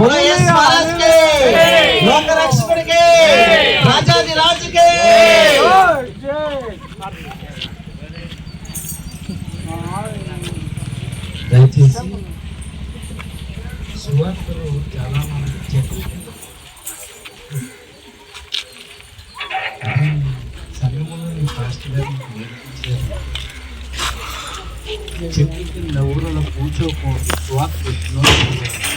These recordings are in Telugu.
హల్లెలూయా బోలో యేసు మహారాజ్ కే లోక రక్షకుడికి రాజాది రాజుకే దయచేసి సువార్తలు చాలా మంది చెప్పి సమయంలో నేను పాస్టర్ గారు మీకు నేర్పించాను చెట్టు కింద ఊరిలో కూర్చోకూడదు స్వార్థ పెట్టిన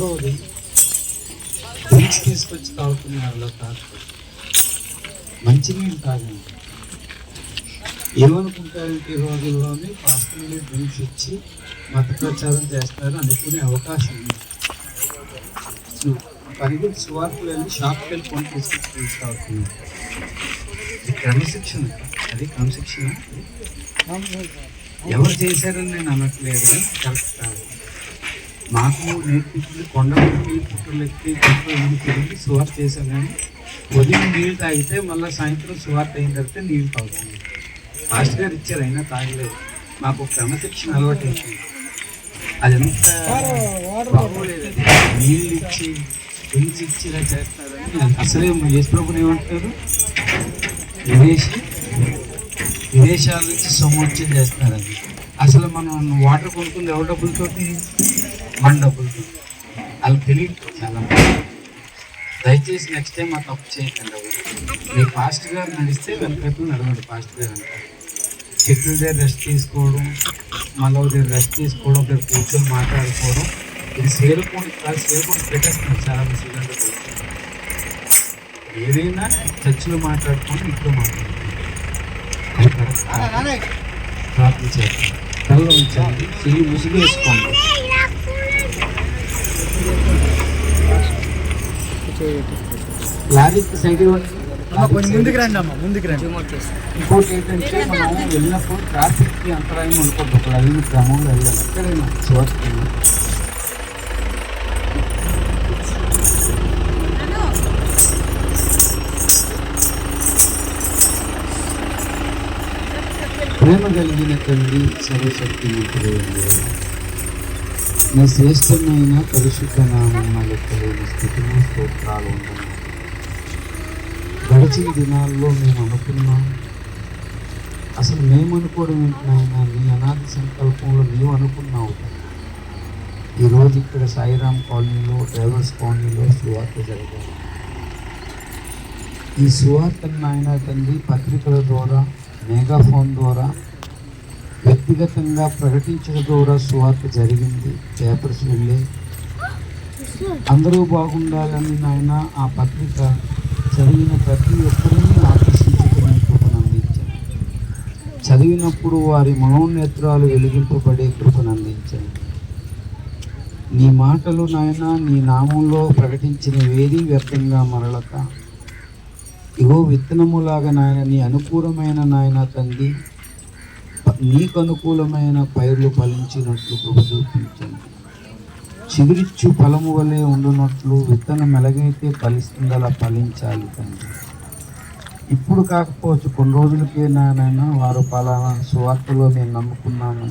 రెండవది డ్రింక్స్ తీసుకొచ్చి తాగుతున్న వాళ్ళు తాగు మంచినీళ్ళు తాగండి. ఏమనుకుంటారంటే ఈ రోజుల్లోనే పాస్టర్లు డ్రింక్స్ ఇచ్చి మత ప్రచారం చేస్తారు అనుకునే అవకాశం ఉంది. పరిగెత్తి సువార్తలు వెళ్ళి షాప్కి వెళ్ళి కొని తీసుకొచ్చి డ్రింక్స్ తాగుతున్నారు ఇది క్రమశిక్షణ. అది క్రమశిక్షణ. ఎవరు చేశారని నేను అనట్లేదు కరెక్ట్ కాదు. మాకు నేర్పించింది కొండ పుట్టలెక్కి పుట్టులు తిరిగి సువార్త చేశాం కానీ ఉదయం నీళ్ళు తాగితే మళ్ళీ సాయంత్రం సువార్త అయిన తర్వాత నీళ్ళు తాగుతుంది. ఫాస్ట్ గారు ఇచ్చారు అయినా తాగలేదు. మాకు క్రమశిక్షణ అలవాటు అయిపోయింది. అది ఎంత బాగోలేదు. నీళ్ళు ఇచ్చి పెంచి ఇచ్చి ఇలా చేస్తారని అసలే యేసు ఏమంటారు? విదేశీ విదేశాల నుంచి సొమ్మొచ్చి చేస్తారు అసలు మనం వాటర్ కొనుక్కుంది ఎవరి డబ్బులతోటి? మన డబ్బులతో వాళ్ళకి తెలియదు చాలా. దయచేసి నెక్స్ట్ టైం ఆ తప్పు చేయకండి. మీ పాస్ట్ గారు నడిస్తే వెనకట్టు నడవండి పాస్ట్ గారు అంటారు చెట్ల దగ్గర రెస్ట్ తీసుకోవడం మళ్ళీ ఒక దగ్గర రెస్ట్ తీసుకోవడం దగ్గర కూర్చొని మాట్లాడుకోవడం ఇది సేరుకోండి కాదు సేరుకోండి పెట్టేస్తున్నారు చాలా మంది శ్రీలంకలో. ఏదైనా చర్చిలో మాట్లాడుకోండి ఇంట్లో మాట్లాడుకోండి. ప్రార్థన చేయండి కళ్ళు ఉంచండి చెయ్యి ముసుగు వేసుకోండి ముందుకు రండి అమ్మ ముందుకు రండి. ఇంకోటి ఏంటంటే మనం వెళ్ళినప్పుడు ట్రాఫిక్కి అంతరాయం ఉండకూడదు అక్కడ వెళ్ళిన క్రమంలో వెళ్ళాలి. ఎక్కడైనా ప్రేమ కలిగిన తండ్రి సర్వశక్తి నీ శ్రేష్టమైన పరిశుద్ధ నామం స్తోత్రాలు గడిచిన దినాల్లో మేము అనుకున్నాం. అసలు మేము అనుకోవడం ఏంటైనా నీ అనాథ సంకల్పంలో నీవు అనుకున్నావు ఈరోజు ఇక్కడ సాయిరామ్ కాలనీలో డ్రైవర్స్ కాలనీలో సువార్త జరిగాయి ఈ సువార్తను నాయన తండ్రి పత్రికల ద్వారా మెగాఫోన్ ద్వారా వ్యక్తిగతంగా ప్రకటించడం ద్వారా సువార్త జరిగింది. పేపర్స్ వెళ్ళి అందరూ బాగుండాలని నాయన ఆ పత్రిక చదివిన ప్రతి ఒక్కరిని ఆకర్షించుకునే కృపను అందించండి చదివినప్పుడు వారి మనోనేత్రాలు వెలిగింపబడే కృపను అందించండి నీ మాటలు నాయన నీ నామంలో ప్రకటించిన వేది వ్యర్థంగా మరలక ఇగో విత్తనములాగా నాయన నీ అనుకూలమైన నాయన తండ్రి నీకు అనుకూలమైన పైర్లు ఫలించినట్లు కృప చూపించండి చిగురిచ్చు ఫలము వలె ఉండునట్లు విత్తనం ఎలాగైతే అలా ఫలించాలి తండ్రి. ఇప్పుడు కాకపోవచ్చు కొన్ని రోజులకే నాయన వారు పలానా సువార్తలో మేము నమ్ముకున్నాము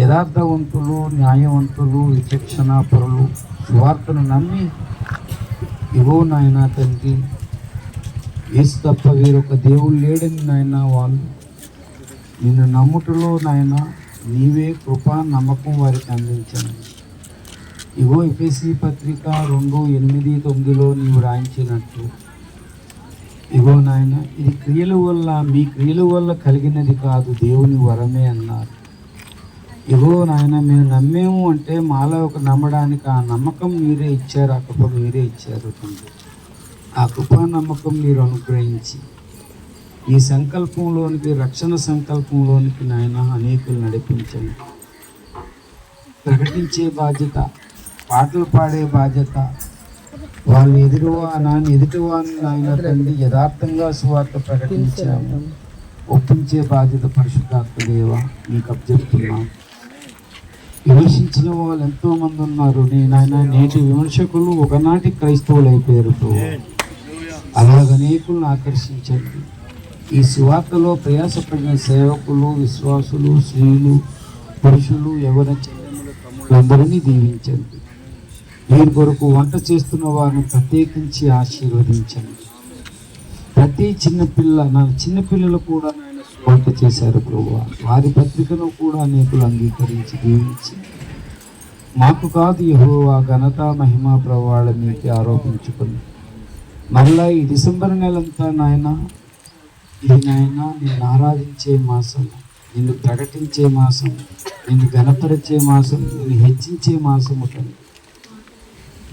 యథార్థవంతులు న్యాయవంతులు విచక్షణ పరులు సువార్తను నమ్మి ఇవో నాయన తండ్రి ఏసు తప్ప వేరొక దేవుడు లేడని నాయన వాళ్ళు నిన్ను నమ్ముటలో నాయన నీవే కృప నమ్మకం వారికి అందించండి. ఇగో ఎఫ్ఎస్సి పత్రిక రెండు ఎనిమిది తొమ్మిదిలో నీవు రాయించినట్టు. ఇగో నాయన ఇది క్రియల వల్ల మీ క్రియల వల్ల కలిగినది కాదు దేవుని వరమే అన్నారు. ఇగో నాయన మేము నమ్మేము అంటే మాలో ఒక నమ్మడానికి ఆ నమ్మకం మీరే ఇచ్చారు ఆ కృప మీరే ఇచ్చారు తండ్రి. ఆ కృపా నమ్మకం మీరు అనుగ్రహించి ఈ సంకల్పంలోనికి రక్షణ సంకల్పంలోనికి నాయన అనేకులు నడిపించండి. ప్రకటించే బాధ్యత పాటలు పాడే బాధ్యత. వాళ్ళు ఎదురువా నాన్న ఎదుటివాని నాయన తండ్రి యథార్థంగా సువార్త ప్రకటించాము. ఒప్పించే బాధ్యత పరిశుద్ధాత్మదేవా నీకు అప్పచెప్తున్నాం విమర్శించిన వాళ్ళు ఎంతో మంది ఉన్నారు. నేను ఆయన నేటి విమర్శకులు ఒకనాటి క్రైస్తవులు అయిపోయారు ప్రభు అలాగ అనేకులను ఆకర్షించండి. ఈ సువార్తలో ప్రయాసపడిన సేవకులు విశ్వాసులు స్త్రీలు పురుషులు ఎవరి అందరినీ దీవించండి. వీరి కొరకు వంట చేస్తున్న వారిని ప్రత్యేకించి ఆశీర్వదించండి. ప్రతి చిన్నపిల్ల నా చిన్నపిల్లలు కూడా వంట చేశారు ప్రభు వారి పత్రికను కూడా అనేకులు అంగీకరించి దీవించి. మాకు కాదు యెహోవా ఘనత మహిమ ప్రభావాలు మీకు ఆరోపించుకుంది మరలా ఈ డిసెంబర్ నెలంతా నాయన ఇది నాయన నేను ఆరాధించే మాసం నిన్ను ప్రకటించే మాసం నిన్ను గణపరిచే మాసం నిన్ను హెచ్చించే మాసం ఉంటుంది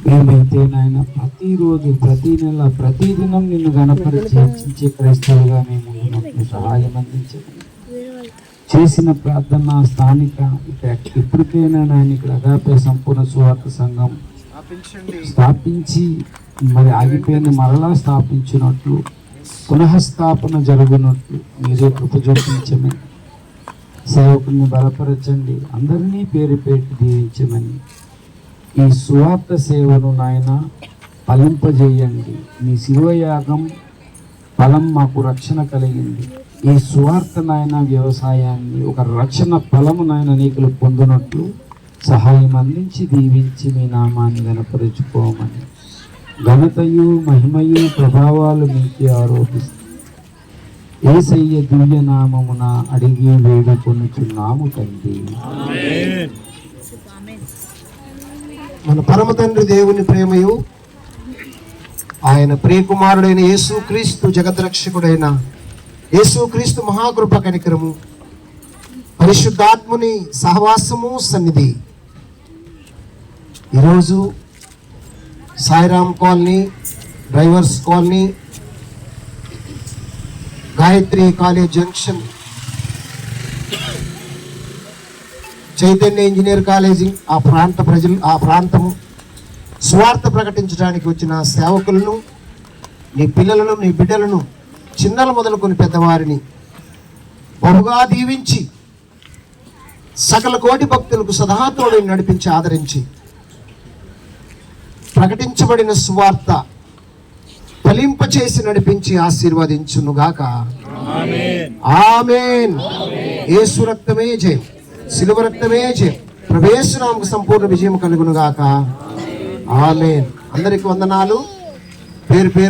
మేమైతే నాయన ప్రతిరోజు ప్రతి నెల ప్రతి దినం నిన్ను గణపరిచి హెచ్చించే క్రైస్తవులుగా మేము సహాయం అందించండి చేసిన ప్రార్థన స్థానిక ఇప్పటికైనా నాయన ఇక్కడ అగాపే సంపూర్ణ సువార్త సంఘం స్థాపించి మరి ఆగిపోయిన మరలా స్థాపించినట్లు పునఃస్థాపన జరుగునట్లు మీరే కృప చూపించమని సేవకుని బలపరచండి అందరినీ పేరు పెట్టి దీవించమని ఈ సువార్త సేవను నాయన ఫలింపజేయండి. మీ శివయాగం ఫలం మాకు రక్షణ కలిగింది. ఈ సువార్త నాయన వ్యవసాయాన్ని ఒక రక్షణ ఫలము నాయన నీకులు పొందినట్లు సహాయం అందించి దీవించి మీ నామాన్ని గనపరుచుకోమని ఘనతయు మహిమయు ప్రభావాలు మీకే ఆరోపిస్తుంది ఏసయ్య దివ్య నామమున అడిగి వేడుకొనుచున్నాము తండ్రి. మన పరమ తండ్రి దేవుని ప్రేమయు ఆయన ప్రియకుమారుడైన యేసుక్రీస్తు జగద్రక్షకుడైన యేసుక్రీస్తు మహాకృప కనికరము పరిశుద్ధాత్ముని సహవాసము సన్నిధి. ఈరోజు Sairam colony drivers colony Gayatri college junction Chaitanya engineer college ఆ ప్రాంత ప్రజలు ఆ ప్రాంతము స్వార్థ ప్రకటించడానికి వచ్చిన సేవకులను నీ పిల్లలను నీ బిడ్డలను చిన్నలు మొదలుకొని పెద్దవారిని బహుగా దీవించి సకల కోటి భక్తులకు సదాతోడు నడిపించి ఆదరించి ప్రకటించబడిన సువార్త ఫలింపచేసి నడిపించి ఆశీర్వదించునుగాక. ఆమేన్. యేసు రక్తమే జయం. శిలువరక్తమే జయం ప్రవేశనామకు సంపూర్ణ విజయం కలుగునుగాక. ఆమె అందరికి వందనాలు. పేరు పేరు